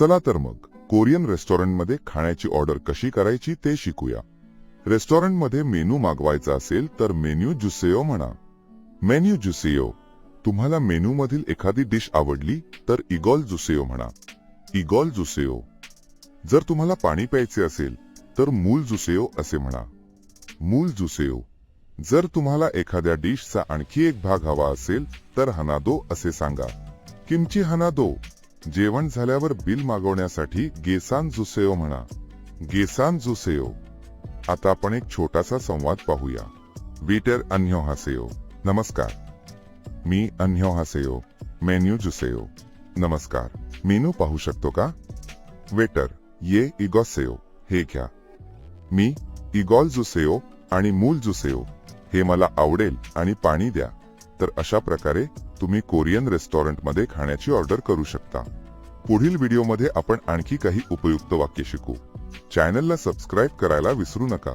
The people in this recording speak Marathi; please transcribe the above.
चला तर मग कोरियन रेस्टॉरंटमध्ये खाण्याची ऑर्डर कशी करायची ते शिकूया. रेस्टॉरंटमध्ये मेनू मागवायचा असेल तर मेन्यू जुसेओ म्हणा. मेन्यू जुसेओ तुम्हाला मेनू मधील एखादी डिश आवडली तर इगॉल जुसेओ म्हणा. इगॉल जुसेओ जर तुम्हाला पाणी प्यायचे असेल तर मूल जुसेओ असे म्हणा. मूल जुसेओ जर तुम्हाला एखाद्या डिशचा आणखी एक भाग हवा असेल तर हनादो असे सांगा. किमची हनादो? जेवण झाल्यावर बिल मागवण्यासाठी गेसान जुसेओ म्हणा. गेसान जुसेओ आता आपण एक छोटासा संवाद पाहूया. वेटर अन्यो हासेओ नमस्कार. मी अन्यो हासेओ मेन्यू जुसेओ नमस्कार. मेनू पाहू शकतो का? वेटर ये इगॉसेओ. हे घ्या. मी इगॉल जुसेओ आणि मूल जुसेओ हे मला आवडेल आणि पाणी द्या. तर अशा प्रकारे तुम्ही कोरियन रेस्टॉरंटमध्ये खाण्याची ऑर्डर करू शकता. पुढील व्हिडिओमध्ये आपण आणखी काही उपयुक्त वाक्य शिकू. चॅनलला सबस्क्राईब करायला विसरू नका.